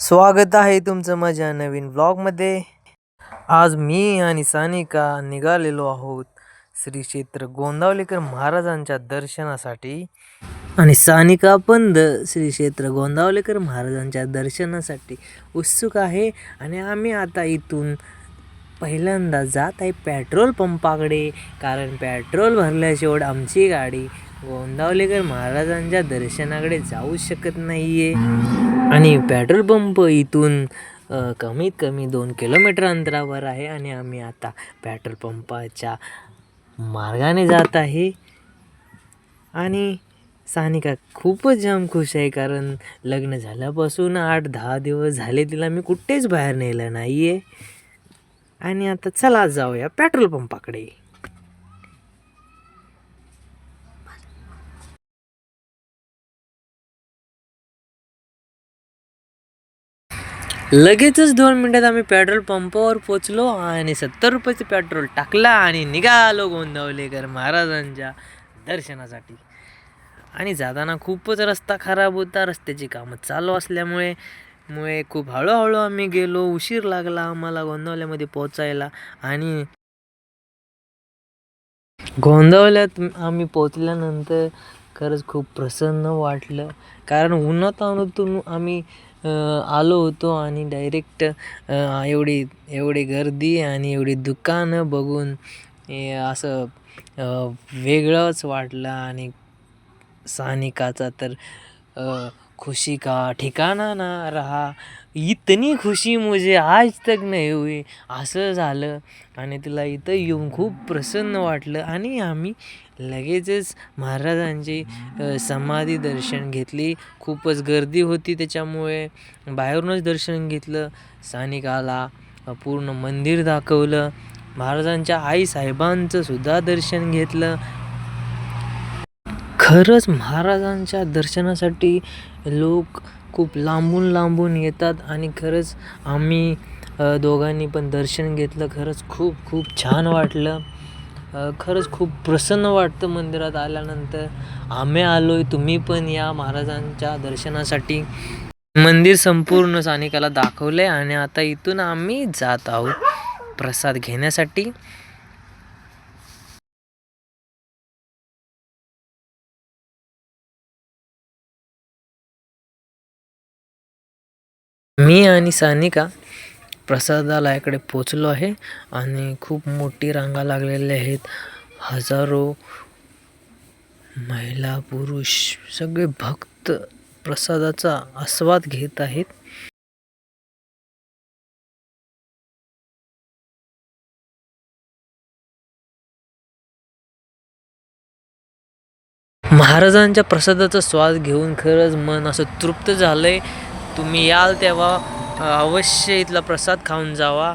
स्वागत आहे तुमचं माझ्या नवीन ब्लॉगमध्ये आज मी आणि सानिका निघालेलो आहोत श्री क्षेत्र गोंदावलेकर महाराजांच्या दर्शनासाठी. आणि सानिका पण द श्री क्षेत्र गोंदावलेकर महाराजांच्या दर्शनासाठी उत्सुक आहे. आणि आम्ही आता इथून पहिल्यांदा जात आहे पेट्रोल पंपाकडे. कारण पेट्रोल भरल्याशिवाय आमची गाडी गोंदावलेकर महाराजांच्या दर्शनाकडे जाऊ शकत नाही आहे आणि पेट्रोल पंप इथून कमीत कमी दोन किलोमीटर अंतरावर आहे आणि आम्ही आता पेट्रोल पंपाच्या मार्गाने जात आहे. आणि सानिका खूपच जाम खुश आहे कारण लग्न झाल्यापासून आठ दहा दिवस झाले तिला मी कुठेच बाहेर नेलं नाही आहे आणि आता चला जाऊया पेट्रोल पंपाकडे. लगेचच दोन मिनिटात आम्ही पेट्रोल पंपावर पोचलो आणि सत्तर रुपयाचं पेट्रोल टाकला आणि निघालो गोंदवलेकर महाराजांच्या दर्शनासाठी. आणि जाताना खूपच रस्ता खराब होता रस्त्याची कामं चालू असल्यामुळे मुळे खूप हळूहळू आम्ही गेलो उशीर लागला आम्हाला गोंदवल्यामध्ये पोचायला आणि गोंदवल्यात आम्ही पोचल्यानंतर खरंच खूप प्रसन्न वाटलं. कारण उन्हात आम्ही आलो होतो आणि डायरेक्ट एवढी एवढी गर्दी आणि एवढी दुकानं बघून हे असं वेगळंच वाटलं आणि सानिकाचा तर खुशी का ठिकाणा ना रहा? इतनी खुशी मुझे आज तक नाही हुई. असं झालं आणि तिला इथं येऊन खूप प्रसन्न वाटलं आणि आम्ही लगेचच महाराजांची समाधी दर्शन घेतली. खूपच गर्दी होती त्याच्यामुळे. बाहेरूनच दर्शन घेतलं. सानिकाला पूर्ण मंदिर दाखवलं. महाराजांच्या आई साहेबांचं सुद्धा दर्शन घेतलं. खरंच महाराजांच्या दर्शनासाठी लोक खूप लांबून लांबून येतात आणि खरंच आम्ही दोघांनी पण दर्शन घेतलं. खरंच खूप खूप छान वाटलं. खरंच खूप प्रसन्न वाटतं मंदिरात आल्यानंतर. आम्ही आलो आहे तुम्ही पण या महाराजांच्या दर्शनासाठी. मंदिर संपूर्ण सानिकाला दाखवलं आहे आणि आता इथून आम्ही जात आहोत प्रसाद घेण्यासाठी. मी आणि सानिका प्रसादालयाकडे पोचलो आहे आणि खूप मोठी रांगा लागलेल्या आहेत. हजारो महिला पुरुष सगळे भक्त प्रसादाचा आस्वाद घेत आहेत. महाराजांच्या प्रसादाचा स्वाद घेऊन खरंच मन असं तृप्त झालंय. तुम्ही याल तेव्हा अवश्य इथला प्रसाद खाऊन जावा.